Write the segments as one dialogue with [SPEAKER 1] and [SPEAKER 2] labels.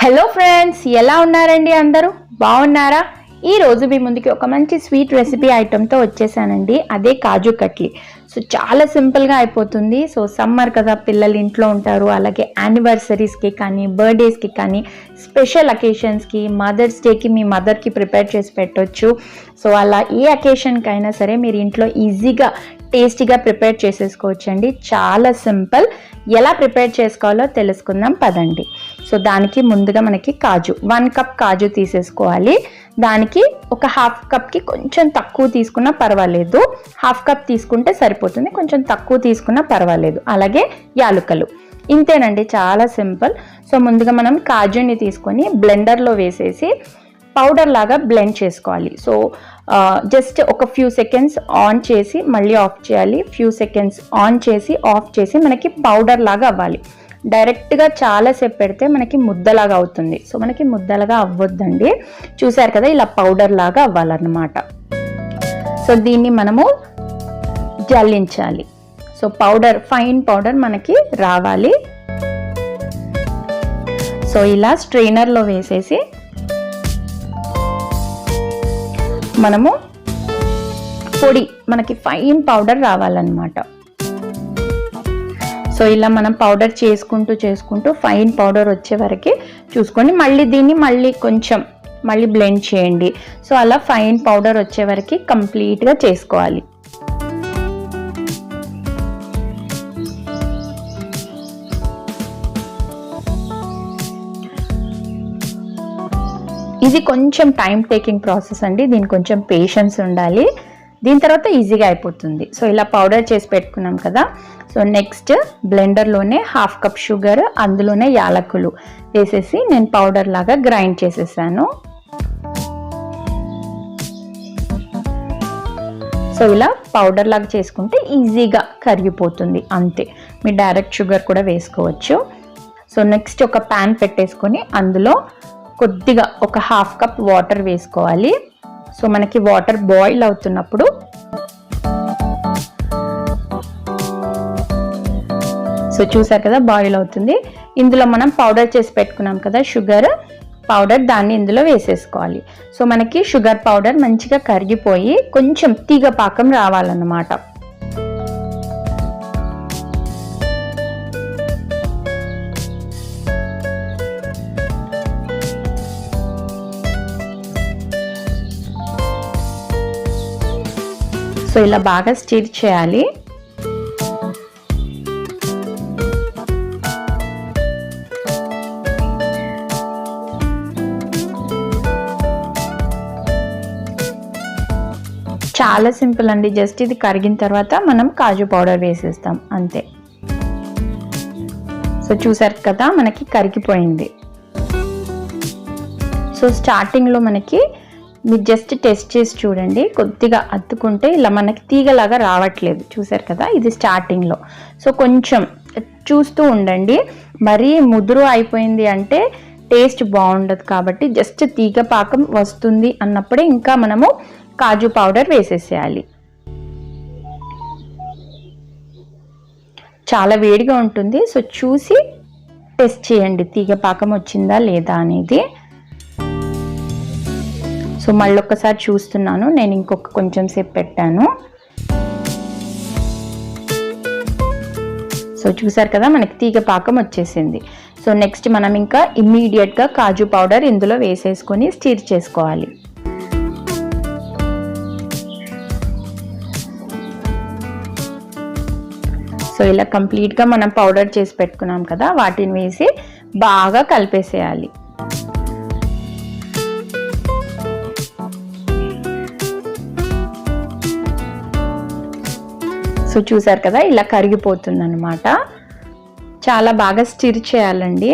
[SPEAKER 1] Hello friends ఎలా ఉన్నారండి అందరూ? బాగున్నారా? ఈ రోజు మీ ముందుకి ఒక మంచి స్వీట్ రెసిపీ ఐటెంతో వచ్చేసానండి. అదే కాజు కట్లీ. సో చాలా సింపుల్గా అయిపోతుంది. సో సమ్మర్ కదా పిల్లలు ఇంట్లో ఉంటారు. అలాగే యానివర్సరీస్కి కానీ బర్త్డేస్కి కానీ స్పెషల్ అకేషన్స్కి మదర్స్ డేకి మీ మదర్కి ప్రిపేర్ చేసి పెట్టవచ్చు సో అలా ఏ అకేషన్కి అయినా సరే మీరు ఇంట్లో ఈజీగా టేస్టీగా ప్రిపేర్ చేసేసుకోవచ్చండి. చాలా సింపుల్. ఎలా ప్రిపేర్ చేసుకోవాలో తెలుసుకుందాం పదండి. సో దానికి ముందుగా మనకి కాజు వన్ కప్ కాజు తీసేసుకోవాలి. దానికి ఒక హాఫ్ కప్కి కొంచెం తక్కువ తీసుకున్నా పర్వాలేదు. హాఫ్ కప్ తీసుకుంటే సరిపోతుంది. కొంచెం తక్కువ తీసుకున్నా పర్వాలేదు. అలాగే యాలుకలు. ఇంతేనండి చాలా సింపుల్. సో ముందుగా మనం కాజుని తీసుకొని బ్లెండర్లో వేసేసి పౌడర్ లాగా బ్లెండ్ చేసుకోవాలి. సో జస్ట్ ఒక ఫ్యూ సెకండ్స్ ఆన్ చేసి మళ్ళీ ఆఫ్ చేయాలి. ఫ్యూ సెకండ్స్ ఆన్ చేసి ఆఫ్ చేసి మనకి పౌడర్ లాగా అవ్వాలి. డైరెక్ట్గా చాలాసేపు పెడితే మనకి ముద్దలాగా అవుతుంది. సో మనకి ముద్దలాగా అవ్వద్దండి. చూసారు కదా ఇలా పౌడర్ లాగా అవ్వాలన్నమాట. సో దీన్ని మనము జల్లించాలి. సో పౌడర్ ఫైన్ పౌడర్ మనకి రావాలి. సో ఇలా స్ట్రైనర్లో వేసేసి మనము పొడి మనకి ఫైన్ పౌడర్ రావాలన్నమాట. సో ఇలా మనం పౌడర్ చేసుకుంటూ చేసుకుంటూ ఫైన్ పౌడర్ వచ్చే వరకు చూసుకోండి. మళ్ళీ దీన్ని మళ్ళీ కొంచెం మళ్ళీ బ్లెండ్ చేయండి. సో అలా ఫైన్ పౌడర్ వచ్చే వరకు కంప్లీట్గా చేసుకోవాలి. ఇది కొంచెం టైం టేకింగ్ ప్రాసెస్ అండి. దీనికి కొంచెం పేషెన్స్ ఉండాలి. దీని తర్వాత ఈజీగా అయిపోతుంది. సో ఇలా పౌడర్ చేసి పెట్టుకున్నాం కదా. సో నెక్స్ట్ బ్లెండర్లోనే హాఫ్ కప్ షుగర్ అందులోనే యాలకులు వేసేసి నేను పౌడర్ లాగా గ్రైండ్ చేసేసాను. సో ఇలా పౌడర్ లాగా చేసుకుంటే ఈజీగా కరిగిపోతుంది. అంతే. మీరు డైరెక్ట్ షుగర్ కూడా వేసుకోవచ్చు. సో నెక్స్ట్ ఒక ప్యాన్ పెట్టేసుకొని అందులో కొద్దిగా ఒక హాఫ్ కప్ వాటర్ వేసుకోవాలి. సో మనకి వాటర్ బాయిల్ అవుతున్నప్పుడు సో చూసారు కదా బాయిల్ అవుతుంది. ఇందులో మనం పౌడర్ చేసి పెట్టుకున్నాం కదా షుగర్. పౌడర్ దాన్ని ఇందులో వేసేసుకోవాలి. సో మనకి షుగర్ పౌడర్ మంచిగా కరిగిపోయి కొంచెం తీగ పాకం రావాలన్నమాట. సో ఇలా బాగా స్టిర్ చేయాలి. చాలా సింపుల్ అండి. జస్ట్ ఇది కరిగిన తర్వాత మనం కాజు పౌడర్ వేసేస్తాం. అంతే. సో చూసారు కదా మనకి కరిగిపోయింది. సో స్టార్టింగ్లో మనకి మీరు జస్ట్ టెస్ట్ చేసి చూడండి. కొద్దిగా అద్దుకుంటే ఇలా మనకి తీగలాగా రావట్లేదు. చూసారు కదా? ఇది స్టార్టింగ్లో సో కొంచెం చూస్తూ ఉండండి. మరీ ముదురు అయిపోయింది అంటే టేస్ట్ బాగుండదు కాబట్టి జస్ట్ తీగ పాకం వస్తుంది అన్నప్పుడే ఇంకా మనము కాజు పౌడర్ వేసేసేయాలి. చాలా వేడిగా ఉంటుంది. సో చూసి టెస్ట్ చేయండి. తీగ పాకం వచ్చిందా లేదా అనేది. సో మళ్ళీ ఒక్కసారి చూస్తున్నాను. నేను ఇంకొక కొంచెం సేపు పెట్టాను. సో చూసారు కదా మనకి తీగ పాకం వచ్చేసింది. సో నెక్స్ట్ మనం ఇంకా ఇమ్మీడియట్గా కాజు పౌడర్ ఇందులో వేసేసుకొని స్టీర్ చేసుకోవాలి. సో ఇలా కంప్లీట్గా మనం పౌడర్ చేసి పెట్టుకున్నాం కదా వాటిని వేసి బాగా కలిపేసేయాలి. సో చూసారు కదా ఇలా కరిగిపోతుంది అనమాట చాలా బాగా స్టిర్ చేయాలండి.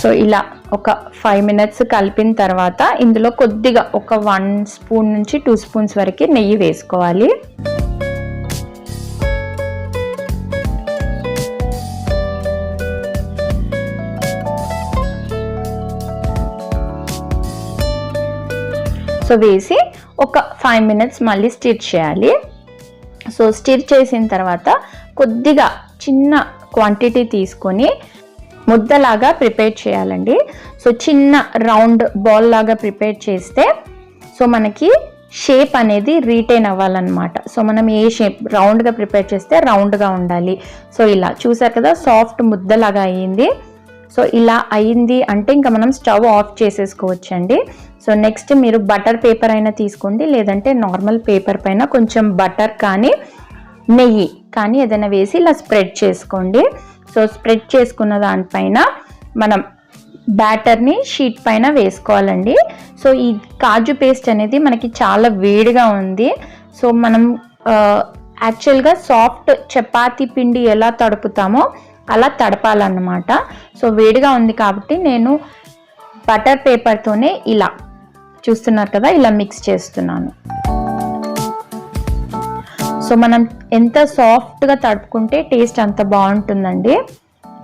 [SPEAKER 1] సో ఇలా ఒక ఫైవ్ మినిట్స్ కలిపిన తర్వాత ఇందులో కొద్దిగా ఒక వన్ స్పూన్ నుంచి టూ స్పూన్స్ వరకు నెయ్యి వేసుకోవాలి. సో వేసి ఒక ఫైవ్ మినిట్స్ మళ్ళీ స్టిర్ చేయాలి. సో స్టిర్ చేసిన తర్వాత కొద్దిగా చిన్న క్వాంటిటీ తీసుకొని ముద్దలాగా ప్రిపేర్ చేయాలండి. సో చిన్న రౌండ్ బాల్ లాగా ప్రిపేర్ చేస్తే సో మనకి షేప్ అనేది రీటైన్ అవ్వాలన్నమాట. సో మనం ఏ షేప్ రౌండ్గా ప్రిపేర్ చేస్తే రౌండ్గా ఉండాలి. సో ఇలా చూసారు కదా సాఫ్ట్ ముద్దలాగా అయ్యింది సో ఇలా అయింది అంటే ఇంకా మనం స్టవ్ ఆఫ్ చేసేసుకోవచ్చండి. సో నెక్స్ట్ మీరు బటర్ పేపర్ అయినా తీసుకోండి లేదంటే నార్మల్ పేపర్ పైన కొంచెం బటర్ కానీ నెయ్యి కానీ ఏదైనా వేసి ఇలా స్ప్రెడ్ చేసుకోండి. సో స్ప్రెడ్ చేసుకున్న దానిపైన మనం బ్యాటర్ని షీట్ పైన వేసుకోవాలండి. సో ఈ కాజు పేస్ట్ అనేది మనకి చాలా వేడిగా ఉంది. సో మనం యాక్చువల్గా సాఫ్ట్ చపాతీ పిండి ఎలా తడుపుతామో అలా తడపాలన్నమాట. సో వేడిగా ఉంది కాబట్టి నేను బటర్ పేపర్తోనే ఇలా చూస్తున్నారు కదా ఇలా మిక్స్ చేస్తున్నాను. సో మనం ఎంత సాఫ్ట్గా తడుపుకుంటే టేస్ట్ అంత బాగుంటుందండి.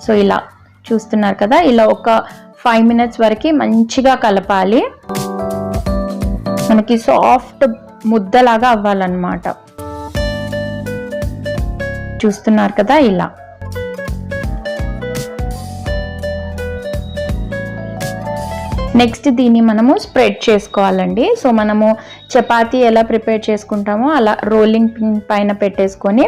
[SPEAKER 1] సో ఇలా చూస్తున్నారు కదా ఇలా ఒక ఫైవ్ మినిట్స్ వరకు మంచిగా కలపాలి. మనకి సాఫ్ట్ ముద్దలాగా అవ్వాలన్నమాట. చూస్తున్నారు కదా ఇలా. నెక్స్ట్ దీన్ని మనము స్ప్రెడ్ చేసుకోవాలండి. సో మనము చపాతీ ఎలా ప్రిపేర్ చేసుకుంటామో అలా రోలింగ్ పిన్ పైన పెట్టేసుకొని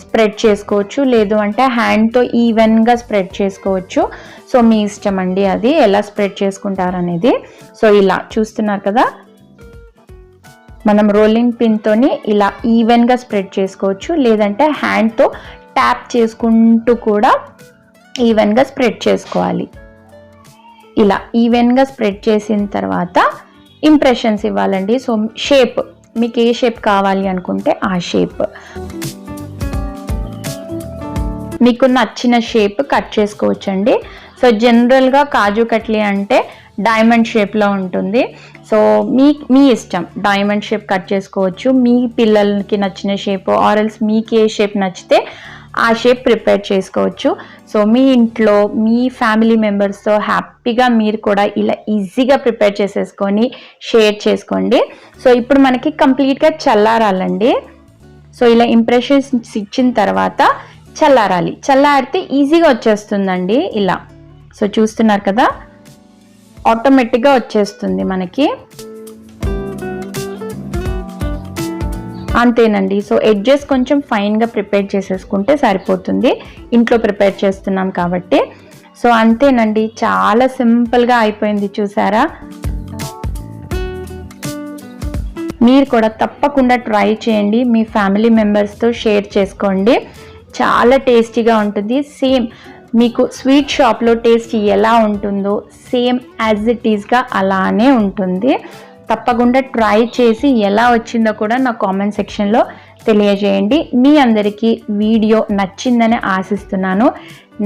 [SPEAKER 1] స్ప్రెడ్ చేసుకోవచ్చు. లేదు అంటే హ్యాండ్తో ఈవెన్గా స్ప్రెడ్ చేసుకోవచ్చు. సో మీ ఇష్టం అండి అది. ఎలా స్ప్రెడ్ చేసుకుంటారు అనేది సో ఇలా చూస్తున్నారు కదా. మనం రోలింగ్ పిన్తోని ఇలా ఈవెన్గా స్ప్రెడ్ చేసుకోవచ్చు. లేదంటే హ్యాండ్తో ట్యాప్ చేసుకుంటూ కూడా ఈవెన్గా స్ప్రెడ్ చేసుకోవాలి. ఇలా ఈవెన్గా స్ప్రెడ్ చేసిన తర్వాత ఇంప్రెషన్స్ ఇవ్వాలండి. సో షేప్ మీకు ఏ షేప్ కావాలి అనుకుంటే ఆ షేప్ మీకు నచ్చిన షేప్ కట్ చేసుకోవచ్చండి. సో జనరల్గా కాజు కట్లీ అంటే డైమండ్ షేప్లో ఉంటుంది. సో మీ మీ ఇష్టం డైమండ్ షేప్ కట్ చేసుకోవచ్చు. మీ పిల్లలకి నచ్చిన షేప్ ఆర్ఎల్స్ మీకు ఏ షేప్ నచ్చితే ఆ షేప్ ప్రిపేర్ చేసుకోవచ్చు. సో మీ ఇంట్లో మీ ఫ్యామిలీ మెంబర్స్తో హ్యాపీగా మీరు కూడా ఇలా ఈజీగా ప్రిపేర్ చేసేసుకొని షేర్ చేసుకోండి. సో ఇప్పుడు మనకి కంప్లీట్గా చల్లారాలండి. సో ఇలా ఇంప్రెషన్స్ ఇచ్చిన తర్వాత చల్లారాలి. చల్లారితే ఈజీగా వచ్చేస్తుందండి ఇలా. సో చూస్తున్నారు కదా? ఆటోమేటిక్గా వచ్చేస్తుంది మనకి. అంతేనండి. సో ఎడ్జెస్ కొంచెం ఫైన్గా ప్రిపేర్ చేసేసుకుంటే సరిపోతుంది. ఇంట్లో ప్రిపేర్ చేస్తున్నాం కాబట్టి. సో అంతేనండి. చాలా సింపుల్గా అయిపోయింది చూసారా? మీరు కూడా తప్పకుండా ట్రై చేయండి. మీ ఫ్యామిలీ మెంబర్స్తో షేర్ చేసుకోండి. చాలా టేస్టీగా ఉంటుంది. సేమ్ మీకు స్వీట్ షాప్లో టేస్ట్ ఎలా ఉంటుందో సేమ్ యాజ్ ఇట్ ఈస్గా అలానే ఉంటుంది. తప్పకుండా ట్రై చేసి ఎలా వచ్చిందో కూడా నా కామెంట్ సెక్షన్లో తెలియజేయండి. మీ అందరికీ వీడియో నచ్చిందని ఆశిస్తున్నాను.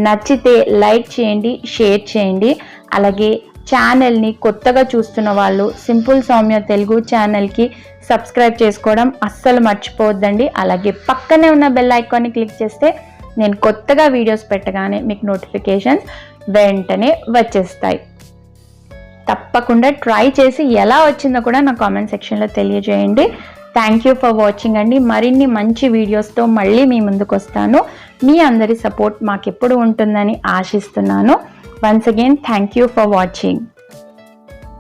[SPEAKER 1] నచ్చితే లైక్ చేయండి షేర్ చేయండి. అలాగే ఛానల్ని కొత్తగా చూస్తున్న వాళ్ళు సింపుల్ సౌమ్య తెలుగు ఛానల్కి సబ్స్క్రైబ్ చేసుకోవడం అస్సలు మర్చిపోవద్దండి. అలాగే పక్కనే ఉన్న బెల్ ఐకాన్ని క్లిక్ చేస్తే నేను కొత్తగా వీడియోస్ పెట్టగానే మీకు నోటిఫికేషన్స్ వెంటనే వచ్చేస్తాయి. తప్పకుండా ట్రై చేసి ఎలా వచ్చిందో కూడా నా కామెంట్ సెక్షన్లో తెలియజేయండి. థ్యాంక్ యూ ఫర్ వాచింగ్ అండి. మరిన్ని మంచి వీడియోస్తో మళ్ళీ మీ ముందుకు వస్తాను. మీ అందరి సపోర్ట్ మాకెప్పుడు ఉంటుందని ఆశిస్తున్నాను. Once again thank you for watching